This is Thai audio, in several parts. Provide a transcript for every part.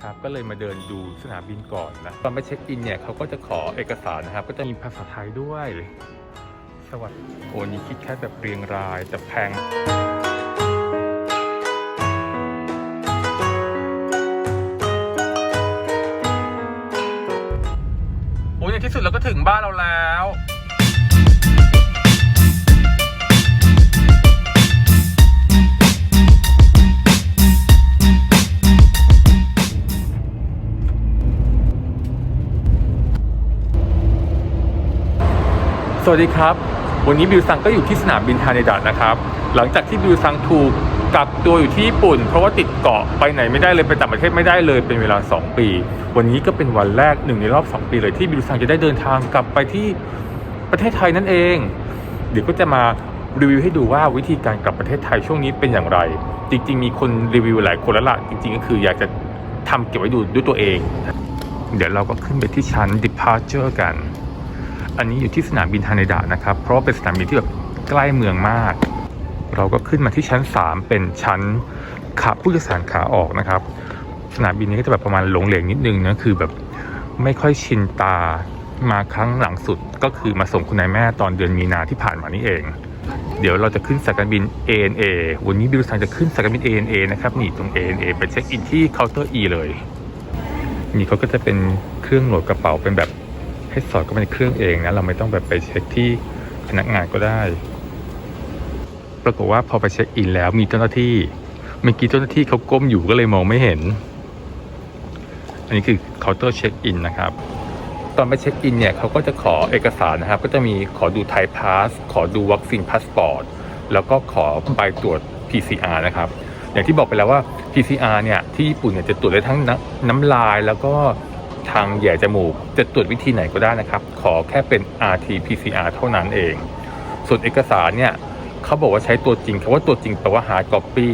นะครับก็เลยมาเดินดูสนามบินก่อนนะตอนไปเช็คอินเนี่ยเขาก็จะขอเอกสารนะครับ ก็จะมีภาษาไทยด้วย สวัสดีโอ้นี่คิดแค่แบบเรียงรายแต่แพงโอ้ยในที่สุดเราก็ถึงบ้านเราแล้ว วัสดีครับ วันนี้บิวซังก็อยู่ที่สนามบินฮาเนดะนะครับ หลังจากที่บิวซังถูกกักตัวอยู่ที่ญี่ปุ่น เพราะว่าติดเกาะไปไหนไม่ได้เลยไปต่างประเทศไม่ได้เลยเป็นเวลา 2 ปี วันนี้ก็เป็นวันแรกหนึ่งในรอบ 2 ปีเลยที่บิวซังจะได้เดินทางกลับไปที่ประเทศไทยนั่นเอง เดี๋ยวก็จะมารีวิวให้ดูว่าวิธีการกลับประเทศไทยช่วงนี้เป็นอย่างไร จริง ๆ มีคนรีวิวหลายคนแล้วล่ะจริง ๆ ก็คืออยากจะทำเก็บไว้ดูด้วยตัวเอง เดี๋ยวเราก็ขึ้นไปที่ชั้น departure กัน อันนี้อยู่ที่สนามบินฮาเนดะนะครับ เพราะว่าเป็นสนามบินที่แบบใกล้เมืองมาก เราก็ขึ้นมาที่ชั้น 3 เป็นชั้นขาผู้โดยสารขาออกนะครับ สนามบินนี้ก็จะแบบประมาณหลงเหลงนิดนึงนะคือแบบไม่ค่อยชินตามาครั้งหลังสุดก็คือมาส่งคุณนายแม่ตอนเดือนมีนาที่ผ่านมานี่เอง เดี๋ยวเราจะขึ้นสายการบิน ANA วันนี้บิวสันจะขึ้นสายการบิน ANA นะครับนี่ตรง ANA ไปเช็คอินที่เคาน์เตอร์ E เลย นี่เขาก็จะเป็นเครื่องโหลดกระเป๋าเป็นแบบ ให้สอดเข้าไปในเครื่องเองนะเราไม่ต้องแบบไปเช็คที่พนักงานก็ได้ ปรากฏว่าพอไปเช็คอินแล้วมีเจ้าหน้าที่เมื่อกี้เจ้าหน้าที่เขาก้มอยู่ก็เลยมองไม่เห็น อันนี้คือเคาน์เตอร์เช็คอินนะครับ ตอนไปเช็คอินเนี่ยเขาก็จะขอเอกสารนะครับ ก็จะมีขอดูไทยพาสขอดูวัคซีนพาสปอร์ตแล้วก็ขอใบตรวจ PCR นะครับ อย่างที่บอกไปแล้วว่า PCR เนี่ยที่ญี่ปุ่นเนี่ยจะตรวจได้ทั้งน้ำลายแล้วก็ ทางแย่จมูก จะตรวจวิธีไหนก็ได้นะครับ ขอแค่เป็น RT PCR เท่านั้นเอง ส่วนเอกสารเนี่ยเขาบอกว่าใช้ตัวจริงคำว่าตัวจริงแปลว่า hard copy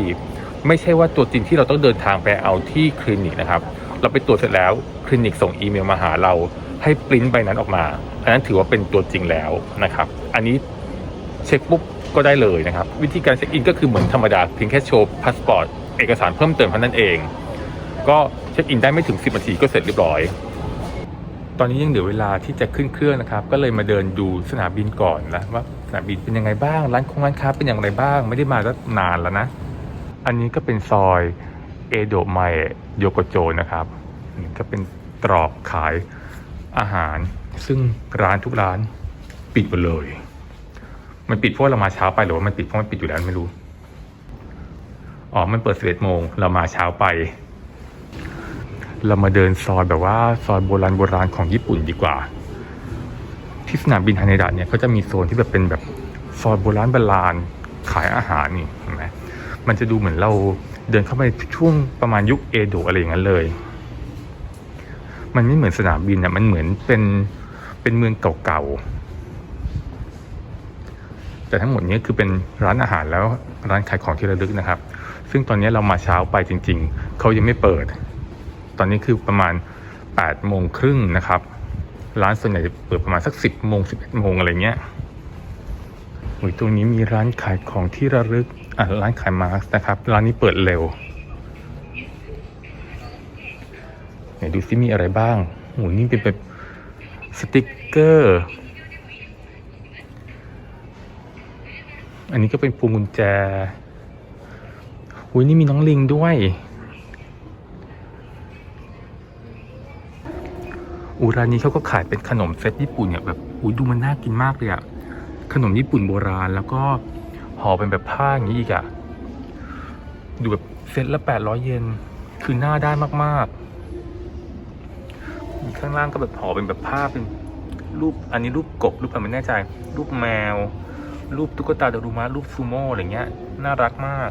ไม่ใช่ว่าตัวจริงที่เราต้องเดินทางไปเอาที่คลินิกนะครับ เราไปตรวจเสร็จแล้วคลินิกส่งอีเมลมาหาเรา ให้ปริ้นใบนั้นออกมา อันนั้นถือว่าเป็นตัวจริงแล้วนะครับ อันนี้เช็คปุ๊บก็ได้เลยนะครับ วิธีการเช็คอินก็คือเหมือนธรรมดาเพียงแค่โชว์พาสปอร์ตเอกสารเพิ่มเติมเท่านั้นเอง ก็เช็คอินได้ไม่ถึง 10นาทีก็เสร็จเรียบร้อย ตอนนี้ยังเหลือเวลาที่จะขึ้นเครื่องนะครับ ก็เลยมาเดินดูสนามบินก่อนนะว่าสนามบินเป็นยังไงบ้าง ร้านคงร้านค้าเป็นอย่างไรบ้าง ไม่ได้มาก็นานแล้วนะ อันนี้ก็เป็นซอยเอโดะไมโยโกโจนะครับก็เป็นตรอกขายอาหาร ซึ่งร้านทุกร้านปิดหมดเลย มันปิดเพราะเรามาเช้าไปหรือว่ามันปิดเพราะมันปิดอยู่แล้วไม่รู้ อ๋อ มันเปิด11โมงเรามาเช้าไป เรามาเดินซอยแบบว่าซอยโบราณโบราณของญี่ปุ่นดีกว่า ที่สนามบินฮาเนดะเนี่ยเขาจะมีโซนที่แบบเป็นแบบซอยโบราณโบราณขายอาหารนี่เห็นไหมมันจะดูเหมือนเราเดินเข้าไปช่วงประมาณยุคเอโดะอะไรอย่างนั้นเลย มันไม่เหมือนสนามบินอะมันเหมือนเป็นเป็นเมืองเก่าๆ แต่ทั้งหมดนี้คือเป็นร้านอาหารแล้วร้านขายของที่ระลึกนะครับ ซึ่งตอนนี้เรามาเช้าไปจริง ๆ เขายังไม่เปิด ตอนนี้คือประมาณ8โมงครึ่งนะครับ ร้านส่วนใหญ่จะเปิดประมาณสัก 10โมง11โมงอะไรเงี้ยโอ้ยตรงนี้มีร้านขายของที่ระลึกอะร้านขายมาสก์นะครับ ร้านนี้เปิดเร็วไหนดูซิมีอะไรบ้างโอ้ยนี่เป็นแบบสติกเกอร์ อันนี้ก็เป็นพวงกุญแจอุ้ยนี่มีน้องลิงด้วย อูร้านนี้เขาก็ขายเป็นขนมเซตญี่ปุ่นเนี่ยแบบอุ้ดูมันน่ากินมากเลยอะขนมญี่ปุ่นโบราณแล้วก็ห่อเป็นแบบผ้าอย่างนี้อีกอะดูแบบเซตละแปดร้อยเยนคือหน้าได้มากๆ ข้างล่างก็แบบห่อเป็นแบบผ้าเป็นรูปอันนี้รูปกบรูปอะไรไม่แน่ใจ รูปแมว รูปตุ๊กตาดารุมะรูปซูโม่อะไรเงี้ยน่ารักมาก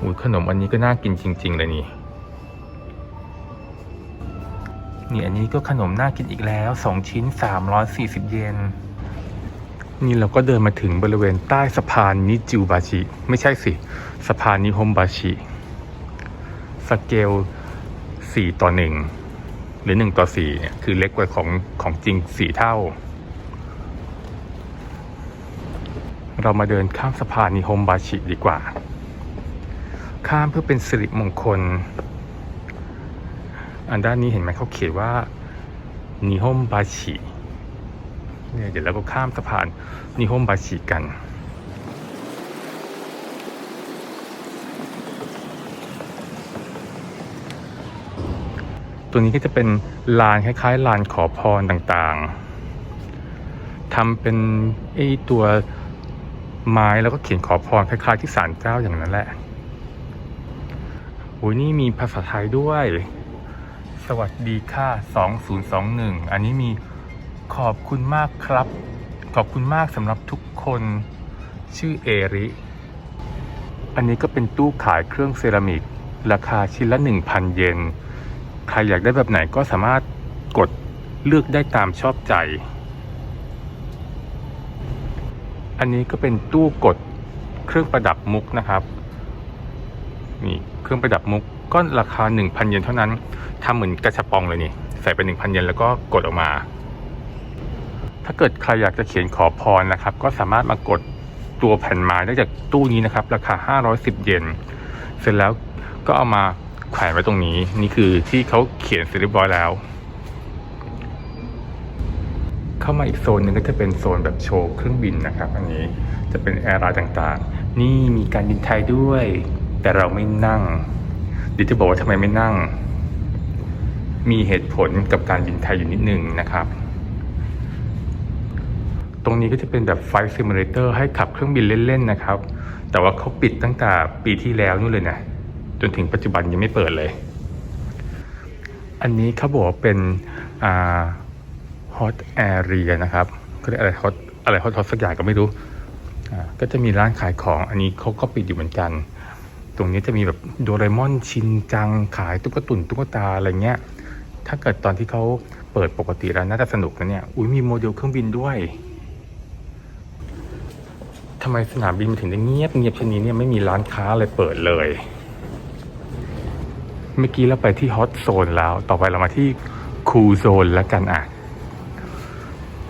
อุ้ยขนมอันนี้ก็น่ากินจริง ๆ เลยนี่ นี่อันนี้ก็ขนมน่ากินอีกแล้วสองชิ้น340เยนนี่เราก็เดินมาถึงบริเวณใต้สะพานนิจิวบาชิ ไม่ใช่สิ สะพานนิฮมบาชิ สเกล4ต่อ1หรือ1ต่อ4เนี่ยคือเล็กกว่าของของจริง4เท่า เรามาเดินข้ามสะพานนิฮมบาชิดีกว่า ข้ามเพื่อเป็นสิริมงคล อันด้านนี้เห็นไหมเขาเขียนว่านิฮมบาชิเนี่ยเดี๋ยวเราก็ข้ามสะพานนิฮมบาชิกันตัวนี้ก็จะเป็นลานคล้ายๆลานขอพรต่างๆทำเป็นไอ้ตัวไม้แล้วก็เขียนขอพรคล้ายๆที่ศาลเจ้าอย่างนั้นแหละโอ้ยนี่มีภาษาไทยด้วย สวัสดีค่ะ 2021 อันนี้มีขอบคุณมากครับ ขอบคุณมากสำหรับทุกคนชื่อเอริ อันนี้ก็เป็นตู้ขายเครื่องเซรามิก ราคาชิ้นละ 1,000 เยน ใครอยากได้แบบไหนก็สามารถกดเลือกได้ตามชอบใจ อันนี้ก็เป็นตู้กดเครื่องประดับมุกนะครับ นี่เครื่องประดับมุก ก็ราคา 1,000 เยนเท่านั้นทำเหมือนกระชับปองเลยนี่ ใส่ไป 1,000 เยนแล้วก็กดออกมา ถ้าเกิดใครอยากจะเขียนขอพรนะครับ ก็สามารถมากดตัวแผ่นไม้ได้จากตู้นี้นะครับ ราคา 510 เยนเสร็จแล้วก็เอามาแขวนไว้ตรงนี้ นี่คือที่เขาเขียนเสร็จเรียบร้อยแล้ว เข้ามาอีกโซนหนึงก็จะเป็นโซนแบบโชว์เครื่องบินนะครับ อันนี้จะเป็นแอร์ไลน์ต่างๆ นี่มีการบินไทยด้วย แต่เราไม่นั่ง ดี๋ยวจะบอกว่าทำไมไม่นั่ง มีเหตุผลกับการบินไทยอยู่นิดนึงนะครับ ตรงนี้ก็จะเป็นแบบไฟซิมูเลเตอร์ให้ขับเครื่องบินเล่น ๆ นะครับ แต่ว่าเขาปิดตั้งแต่ปีที่แล้วนู่นเลยนะจนถึงปัจจุบันยังไม่เปิดเลย อันนี้เขาบอกว่าเป็นฮอตแอเรียนะครับก็เรียกอะไรฮอตอะไรฮอตฮอตสักอย่างก็ไม่รู้ก็จะมีร้านขายของอันนี้เขาก็ปิดอยู่เหมือนกัน ตรงนี้จะมีแบบโดเรมอนชินจังขายตุ๊กตุนตุ๊กตาอะไรเงี้ย ถ้าเกิดตอนที่เขาเปิดปกติแล้วน่าจะสนุกนะเนี่ย อุ้ยมีโมเดลเครื่องบินด้วยทำไมสนามบินมันถึงได้เงียบเงียบเช่นนี้เนี่ยไม่มีร้านค้าอะไรเปิดเลย เมื่อกี้เราไปที่ฮอตโซนแล้ว ต่อไปเรามาที่คูลโซนแล้วกันอะ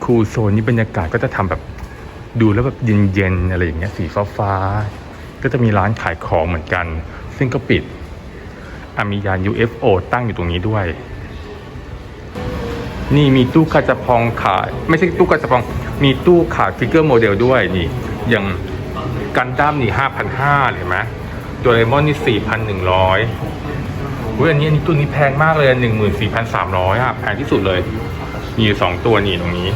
คูลโซนนี้บรรยากาศก็จะทำแบบดูแล้วแบบเย็นๆอะไรอย่างเงี้ยสีฟ้าๆ ก็จะมีร้านขายของเหมือนกัน ซึ่งก็ปิดอามียาน UFO ตั้งอยู่ตรงนี้ด้วย นี่มีตู้กาจะพองขาย ไม่ใช่ตู้กาจะพอง มีตู้ขายฟิกเกอร์โมเดลด้วยนี่อย่างกันดั้มนี่ห้าพันห้าเห็นไหมโดเรมอนนี่สี่พันหนึ่งร้อยอุ้ยอันนี้อันนี้ตัวนี้แพงมากเลยหนึ่งหมื่นสี่พันสามร้อยอะแพงที่สุดเลย มีอยู่สองตัวนี่ตรงนี้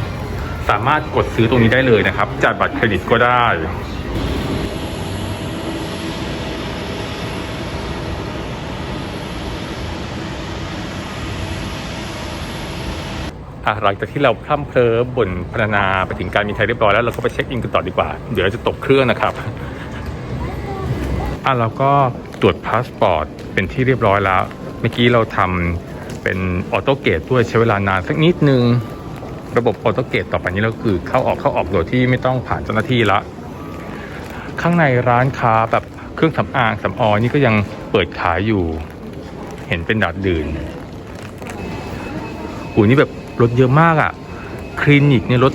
สามารถกดซื้อตรงนี้ได้เลยนะครับ จัดบัตรเครดิตก็ได้ อะหลังจากที่เราพร่ำเพลอบ่นพรรณนาไปถึงการมีไทยเรียบร้อยแล้วเราก็ไปเช็คอินกันต่อดีกว่า เดี๋ยวเราจะตกเครื่องนะครับอะเราก็ตรวจพาสปอร์ตเป็นที่เรียบร้อยแล้ว เมื่อกี้เราทำเป็นออโต้เกตด้วยใช้เวลานานสักนิดนึง ระบบออโต้เกตต่อไปนี้เราคือเข้าออกเข้าออกโดยที่ไม่ต้องผ่านเจ้าหน้าที่ละ ข้างในร้านค้าแบบเครื่องสำอางสำออยนี่ก็ยังเปิดขายอยู่ เห็นเป็นดาดดื่นหูนี่แบบ ลดเยอะมากอะ่ะ คลินิกเนี่ยลด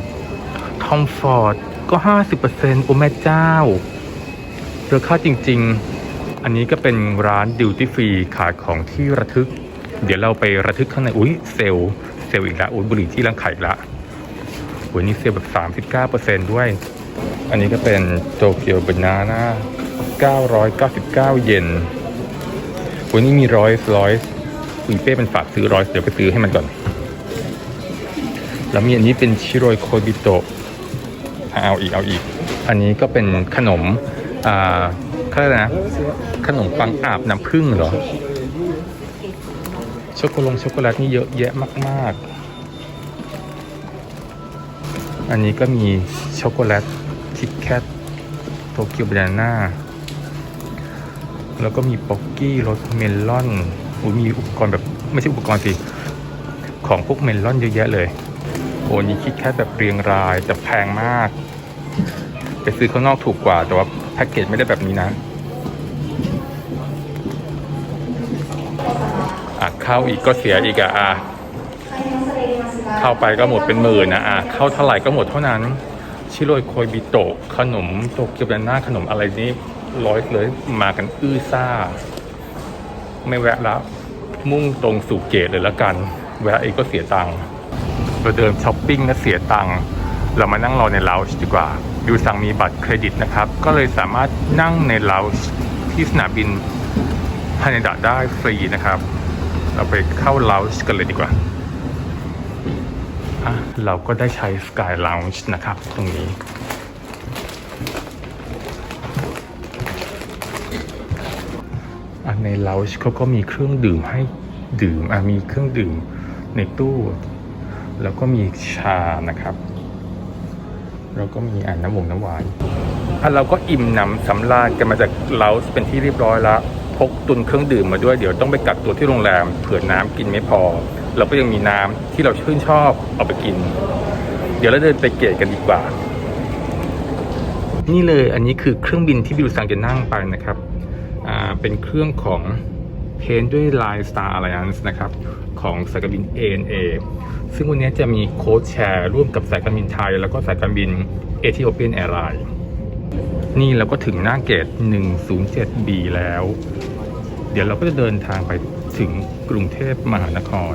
50%ทอมฟอร์ดก็ 50%โอ้แม่เจ้าเราค่าจริง ๆ อันนี้ก็เป็นร้านดิวตี้ฟรีขายของที่ระทึก เดี๋ยวเราไประทึกข้างใน อุ้ยเซลเซลอีกแล้วอุ้ยบุหรี่ที่ร้านขายอีกละโอ้ยนี่เซลแบบ39%ด้วย อันนี้ก็เป็นโตเกียวบานาน่า999 เยนวันนี้มีร้อยร้อย คุณเป้เป็นฝากซื้อร้อยเดี๋ยวไปซื้อให้มันก่อน แล้วมีอันนี้เป็นชิโรยโคบิโตะเอาอีกเอาอีก อันนี้ก็เป็นขนมอ่าเขาเรียกนะ ขนมปังอาบน้ำผึ้งเหรอช็อกโกลตช็อกโกแลตนี่เยอะแยะมาก ๆ อันนี้ก็มีช็อกโกแลตคิดแคทโตเกียวบานาน่าแล้วก็มีป๊อกกี้รสเมลอน อุ้ยมีอุปกรณ์แบบไม่ใช่อุปกรณ์สิ ของพวกเมลอนเยอะแยะเลยโอ้นี่คิดแค่แบบเรียงรายแต่แพงมาก ไปซื้อข้างนอกถูกกว่าแต่ว่าแพ็กเกจไม่ได้แบบนี้นะอะเข้าอีกก็เสียอีกอะอะเข้าไปก็หมดเป็นหมื่นนะอะเข้าเท่าไหร่ก็หมดเท่านั้น ชิโรยโคยบิโตะขนมโตเกียวบนาน่าขนมอะไรนี้ร้อยเลยมากันอื้อซ่า ไม่แวะแล้ว มุ่งตรงสู่เกตเลยละกันแวะเองก็เสียตังค์เราเดินช้อปปิ้งนะเสียตังค์เรามานั่งรอในเลาจ์ดีกว่าดูสั่งมีบัตรเครดิตนะครับ ก็เลยสามารถนั่งในเลาจ์ที่สนามบินฮานิดะได้ฟรีนะครับ เราไปเข้าเลาจ์กันเลยดีกว่าอะเราก็ได้ใช้ Sky Lounge นะครับ ตรงนี้ ในเลาจ์เขาก็มีเครื่องดื่มให้ดื่มอะมีเครื่องดื่มในตู้ แล้วก็มีชานะครับ แล้วก็มีอ่านน้ำวงน้ำหวานอะเราก็อิ่มหนำสำราญกันมาจากเลาจ์เป็นที่เรียบร้อยแล้วพกตุนเครื่องดื่มมาด้วยเดี๋ยวต้องไปกักตัวที่โรงแรมเผื่อน้ำกินไม่พอ เราก็ยังมีน้ำที่เราชื่นชอบเอาไปกิน เดี๋ยวเราเดินไปเกตกันดีกว่า นี่เลยอันนี้คือเครื่องบินที่บิวซังจะนั่งไปนะครับ เป็นเครื่องของเพนด้วย Line Star Alliance นะครับ ของสายการบิน ANA ซึ่งวันนี้จะมีโค้ดแชร์ร่วมกับสายการบินไทย แล้วก็สายการบิน Ethiopian Airlines นี่เราก็ถึงหน้าเกต 107B แล้ว เดี๋ยวเราก็จะเดินทางไปถึงกรุงเทพมหานคร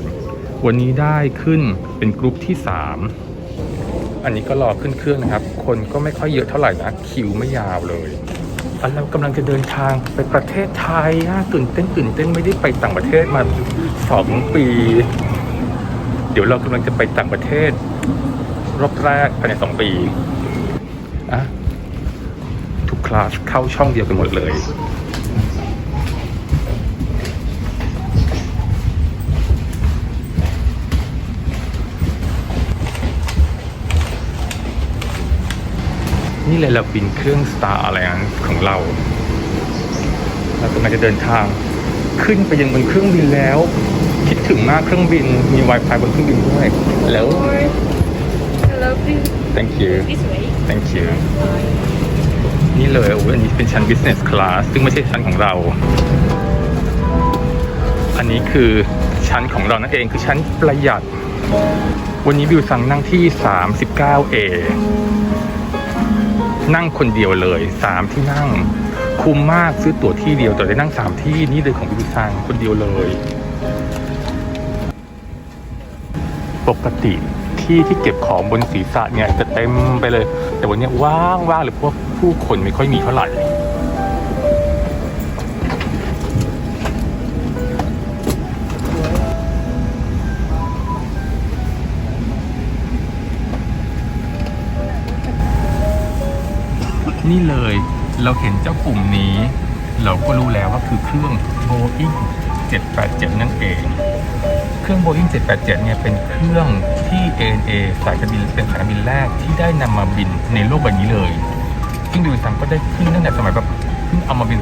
วันนี้ได้ขึ้นเป็นกรุ๊ปที่ 3 อันนี้ก็รอขึ้นเครื่องนะครับ คนก็ไม่ค่อยเยอะเท่าไหร่นะ คิวไม่ยาวเลย อันเรากำลังจะเดินทางไปประเทศไทยนะตื่นเต้นตื่นเต้นไม่ได้ไปต่างประเทศมาสองปี เดี๋ยวเรากำลังจะไปต่างประเทศ รอบแรกภายในสองปีอะทุกคลาสเข้าช่องเดียวกันหมดเลย นี่เลยเราบินเครื่อง Star Alliance ของเราเรากำลังจะเดินทางขึ้นไปยังบนเครื่องบินแล้ว คิดถึงมากเครื่องบินมี Wi-Fi บนเครื่องบินด้วยแล้ว Hello, please. thank you This way. thank you นี่เลยโอ้ยอันนี้เป็นชั้น business class ซึ่งไม่ใช่ชั้นของเรา อันนี้คือชั้นของเรานั่นเองคือชั้นประหยัด วันนี้บิวสั่งนั่งที่ 39A นั่งคนเดียวเลยสามที่นั่ง คุ้มมากซื้อตั๋วที่เดียวแต่ได้นั่งสามที่นี่เลยของบิวซังคนเดียวเลย ปกติที่ที่เก็บของบนศีรษะเนี่ยจะเต็มไปเลย แต่วันนี้ว่างว่างเลยเพราะว่าผู้คนไม่ค่อยมีเท่าไหร่ นี่เลย เราเห็นเจ้าปุ่มนี้ เราก็รู้แล้วว่าคือเครื่อง Boeing 787 นั่นเอง เครื่อง Boeing 787 เนี่ยเป็นเครื่องที่ ANA สายการบินเป็นสายการบินแรกที่ได้นำมาบินในโลกใบนี้เลยซึ่งดูซังก็ได้ขึ้นตั้งแต่สมัยแบบเพิ่งเอามาบิน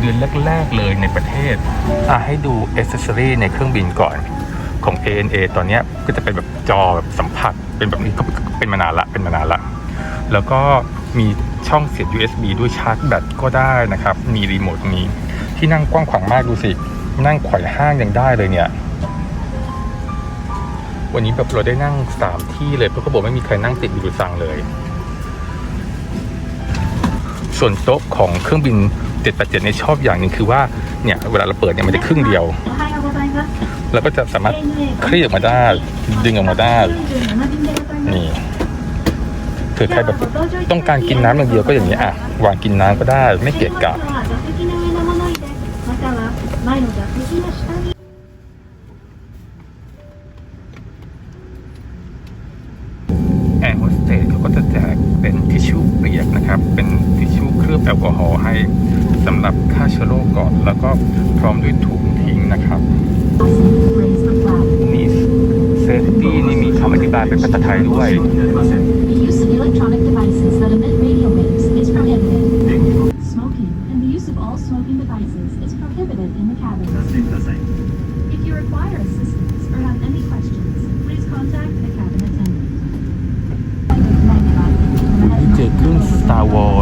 เดือนแรกๆเลยในประเทศอะให้ดูอ c เซอรีในเครื่องบินก่อนของ ANA ตอนนี้ก็จะเป็นแบบจอแบบสัมผัสเป็นแบบนี้ก็เป็นมานานละเป็นมานานละ แล้วก็ มีช่องเสียบ USB ด้วยชาร์จแบตก็ได้นะครับ มีรีโมทนี้ ที่นั่งกว้างขวางมากดูสิ นั่งข่อยห้างยังได้เลยเนี่ย วันนี้แบบเราได้นั่งสามที่เลยเพราะเขาบอกไม่มีใครนั่งติดอยู่สั่งเลย ส่วนโต๊ะของเครื่องบิน 787ในชอบอย่างหนึ่งคือว่าเนี่ยเวลาเราเปิดเนี่ยมันจะครึ่งเดียวเราก็จะสามารถเคลี่ออกมาได้ดึงออกมาได้นี่ คือใครแบบต้องการกินน้ำอย่างเดียวก็อย่างนี้อะวางกินน้ำก็ได้ไม่เกะกะแอร์โฮสเตสเขาก็จะแจกเป็นทิชชู่เปียกนะครับ เป็นทิชชู่เคลือบแอลกอฮอล์ให้สำหรับฆ่าเชื้อโรคก่อน แล้วก็พร้อมด้วยถุงทิ้งนะครับนี่เซฟตี้นี่มีคำอธิบายเป็นภาษาไทยด้วย Star Wars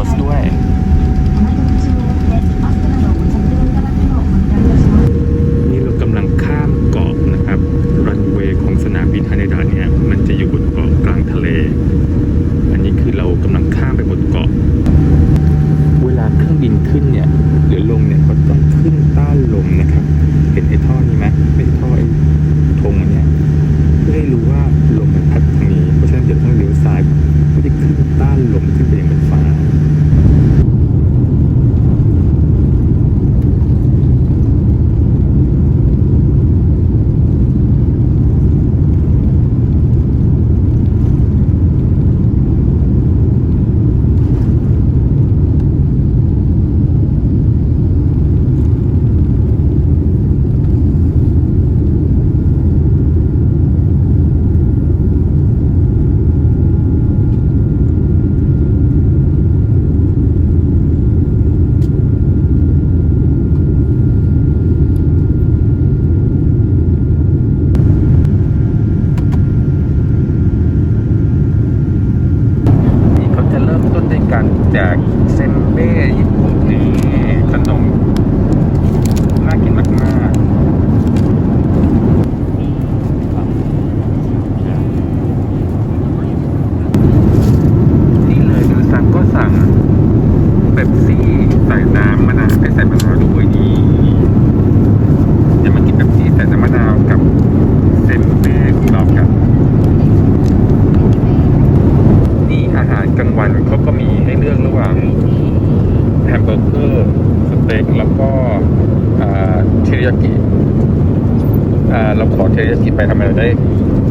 เราขอเทสกินไปทำไมเราได้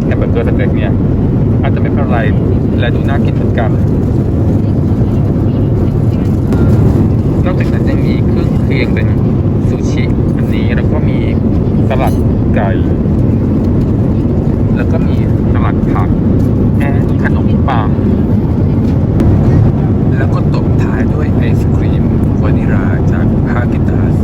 แฮมเบอร์เกอร์สเต็กเนี่ย อาจจะไม่เป็นไรและดูน่ากินเหมือนกันนอกจากนั้นยังมีเครื่องเคียงเป็นซูชิอันนี้แล้วก็มีสลัดไก่ แล้วก็มีสลัดผักแอนขนมปังแล้วก็ตบท้ายด้วยไอศครีมวานิลาจากฮากิตาส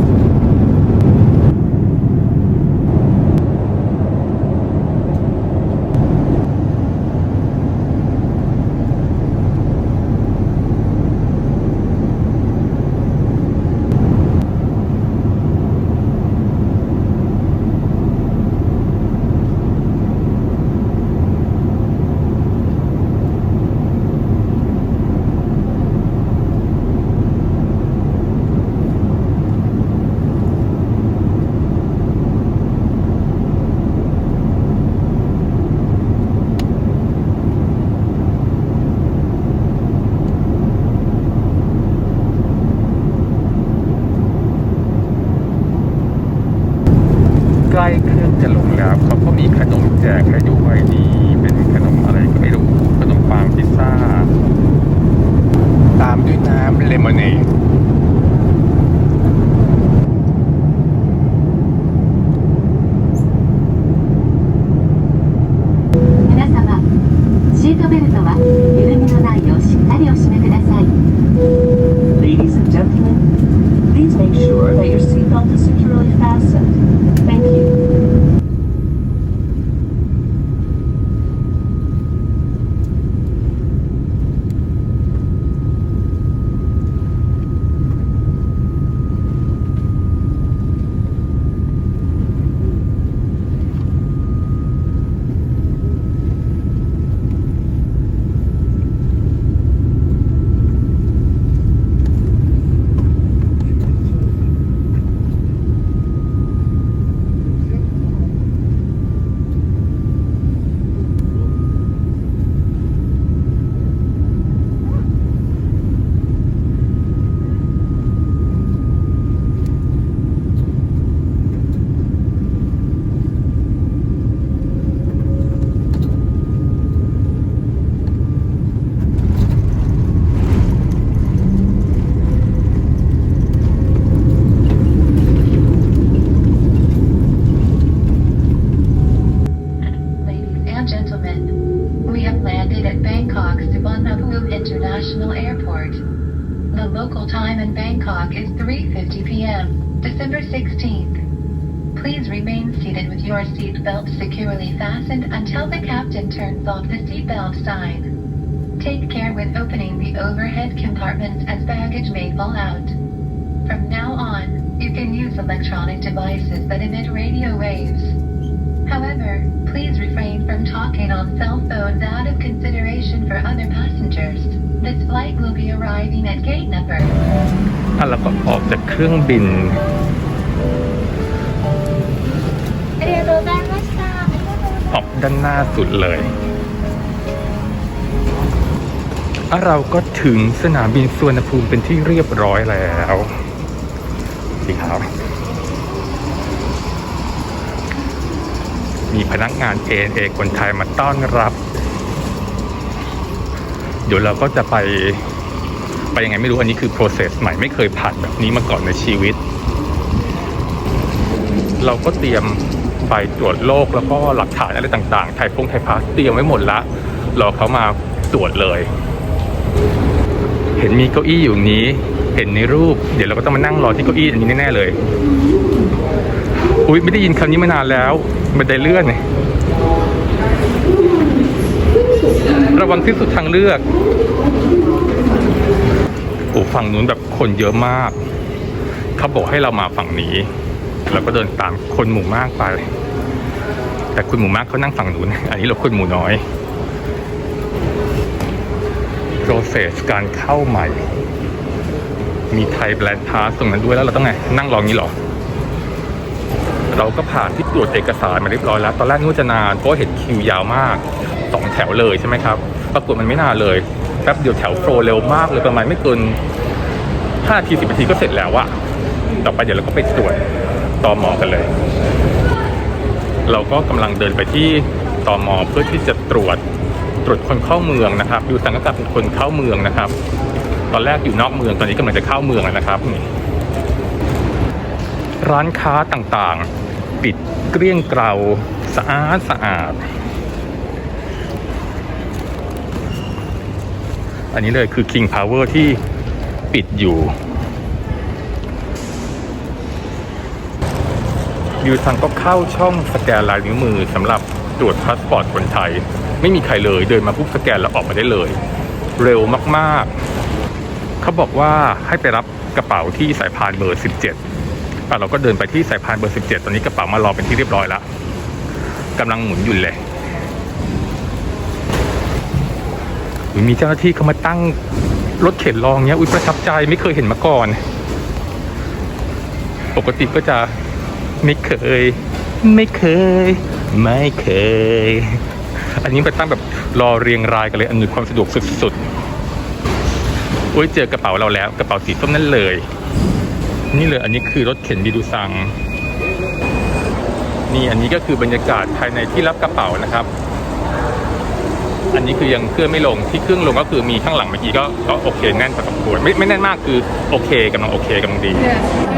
International Airport. The local time in Bangkok is 3:50 p.m., December 16th. Please remain seated with your seatbelt securely fastened until the captain turns off the seatbelt sign. Take care with opening the overhead compartments as baggage may fall out. From now on, you can use electronic devices that emit radio waves. However, please refrain from talking on cell phones out of consideration for other passengers. This flight will be arriving at gate number อ่ะแล้วก็ออกจากเครื่องบิน ありがとうございました。 ออกด้านหน้าสุดเลยอ่ะเราก็ถึงสนามบินสุวรรณภูมิเป็นที่เรียบร้อยแล้วสีขาวมีพนักงาน ANA คนไทยมาต้อนรับ เดี๋ยวเราก็จะไปไปยังไงไม่รู้อันนี้คือ process ใหม่ไม่เคยผ่านแบบนี้มาก่อนในชีวิต เราก็เตรียมใบตรวจโรคแล้วก็หลักฐานอะไรต่างๆ ไทยพงไทยพาสเตรียมไว้หมดละรอเขามาตรวจเลย เห็นมีเก้าอี้อยู่นี้ เห็นในรูป เดี๋ยวเราก็ต้องมานั่งรอที่เก้าอี้อันนี้แน่ๆเลย อุ้ยไม่ได้ยินคำนี้มานานแล้วบันไดเลื่อนเนี่ย ระวังที่สุดทางเลือกโอ้ฝั่งนู้นแบบคนเยอะมากเขาบอกให้เรามาฝั่งนี้เราก็เดินตามคนหมู่มากไป แต่คนหมู่มากเขานั่งฝั่งนู้นอันนี้เราคนหมู่น้อย process การเข้าใหม่ มีไทยแบรนด์พาสตรงนั้นด้วยแล้วเราต้องไง นั่งรองี้เหรอ เราก็ผ่านที่ตรวจเอกสารมาเรียบร้อยแล้ว ตอนแรกนึกว่าจะนานเพราะเห็นคิวยาวมากสองแถวเลยใช่ไหมครับ ปรากฏมันไม่นานเลยแป๊บเดียวแถวโฟล์เร็วมากเลยประมาณไม่เกินห้าทีสิบนาทีก็เสร็จแล้วอะต่อไปเดี๋ยวเราก็ไปตรวจต่อหมอกันเลย เราก็กำลังเดินไปที่ตอมอเพื่อที่จะตรวจตรวจคนเข้าเมืองนะครับบิวซังก็กลับเป็นคนเข้าเมืองนะครับ ตอนแรกอยู่นอกเมืองตอนนี้กำลังจะเข้าเมืองแล้วนะครับนี่ร้านค้าต่างๆ ปิดเกลี้ยงเกลาสะอาดสะอาด อันนี้เลยคือ King Power ที่ปิดอยู่บิวซังก็เข้าช่องสแกนลายนิ้วมือสำหรับตรวจพาสปอร์ตคนไทย ไม่มีใครเลยเดินมาปุ๊บสแกนแล้วออกมาได้เลย เร็วมากๆ เขาบอกว่าให้ไปรับกระเป๋าที่สายพานเบอร์ 17อะเราก็เดินไปที่สายพานเบอร์ 17 ตอนนี้กระเป๋ามารอเป็นที่เรียบร้อยแล้วกำลังหมุนอยู่เลย อุ๊ย มีเจ้าหน้าที่เขามาตั้งรถเข็นรองเนี้ย อุ้ยประทับใจไม่เคยเห็นมาก่อน ปกติก็จะไม่เคย ไม่เคย ไม่เคย อันนี้ไปตั้งแบบรอเรียงรายกันเลยอำนวยความสะดวกสุดๆอุ้ยเจอกระเป๋าเราแล้ว กระเป๋าสีส้มนั่นเลย นี่เลยอันนี้คือรถเข็นบิดูซัง นี่อันนี้ก็คือบรรยากาศภายในที่รับกระเป๋านะครับ อันนี้คือยังเครื่องไม่ลงที่เครื่องลงก็คือมีข้างหลังเมื่อกี้ก็ก็โอเคแน่นพอสมควรไม่ไม่แน่นมากคือโอเคกำลังโอเคกำลังดี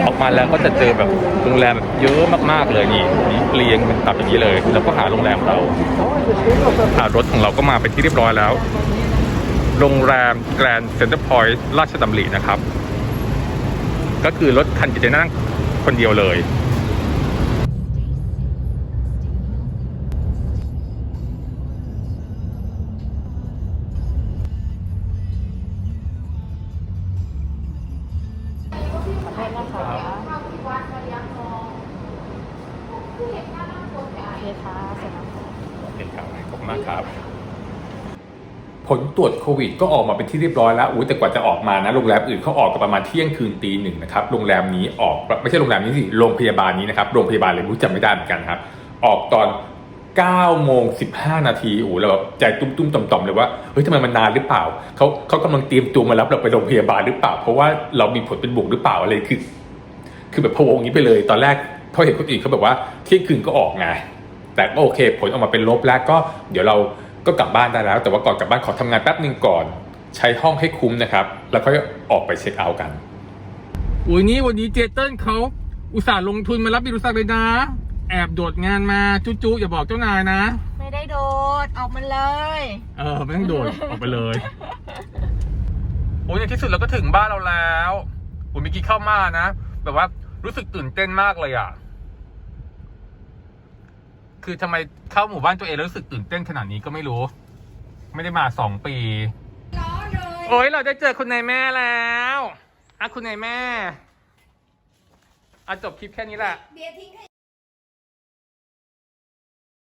ออกมาแล้วก็จะเจอแบบโรงแรมแบบเยอะมากๆเลยนี่นี่เรียงเป็นตับอย่างนี้เลย แล้วก็หาโรงแรมเราอ่ารถของเราก็มาเป็นที่เรียบร้อยแล้ว โรงแรมแกรนด์เซ็นเตอร์พอยต์ราชดำรินะครับ ก็คือรถคันจะนั่งคนเดียวเลย ตรวจโควิด ก็ออกมาเป็นที่เรียบร้อยแล้วอุ้ยแต่กว่าจะออกมานะโรงแรมอื่นเขาออกกันประมาณเที่ยงคืนตีหนึ่งนะครับโรงแรมนี้ออกไม่ใช่โรงแรมนี้สิโรงพยาบาลนี้นะครับโรงพยาบาลเลยรู้จำไม่ได้เหมือนกันครับ ออกตอน9โมง15 นาทีโอ้โหเราแบบใจตุ้มๆต่อมๆเลยว่าเฮ้ยทำไมมันนานหรือเปล่าเขาเขากำลังเตรียมตัวมารับเราไปโรงพยาบาลหรือเปล่า เพราะว่าเรามีผลเป็นบวกหรือเปล่าอะไรคือ คือแบบพวงอย่างนี้ไปเลย ตอนแรกพอเห็นคนอื่นเขาแบบว่าเที่ยงคืนก็ออกไงแต่ก็โอเค ผลออกมาเป็นลบแล้วก็เดี๋ยวเรา ก็กลับบ้านได้แล้ว แต่ว่าก่อนกลับบ้านขอทำงานแป๊บหนึ่งก่อน ใช้ห้องให้คุ้มนะครับ แล้วก็ออกไปเช็คเอาท์กันอุ้ยนี่วันนี้เจเติ้ลเขาอุตส่าห์ลงทุนมารับบิรุสักเลยนะ แอบโดดงานมาจุ๊ๆอย่าบอกเจ้านายนะ ไม่ได้โดดออกมาเลย เออไม่ต้องโดดออกไปเลยโอ้ยในที่สุดเราก็ถึงบ้านเราแล้วโอ้ยเมื่อกี้เข้ามานะ แบบว่ารู้สึกตื่นเต้นมากเลยอะ คือทำไมเข้าหมู่บ้านตัวเองแล้วรู้สึกตื่นเต้นขนาดนี้ก็ไม่รู้ ไม่ได้มาสองปีโอ้ยเราได้เจอคุณนายแม่แล้วอะคุณนายแม่อะจบคลิปแค่นี้แหละ เบียร์ทิ้งข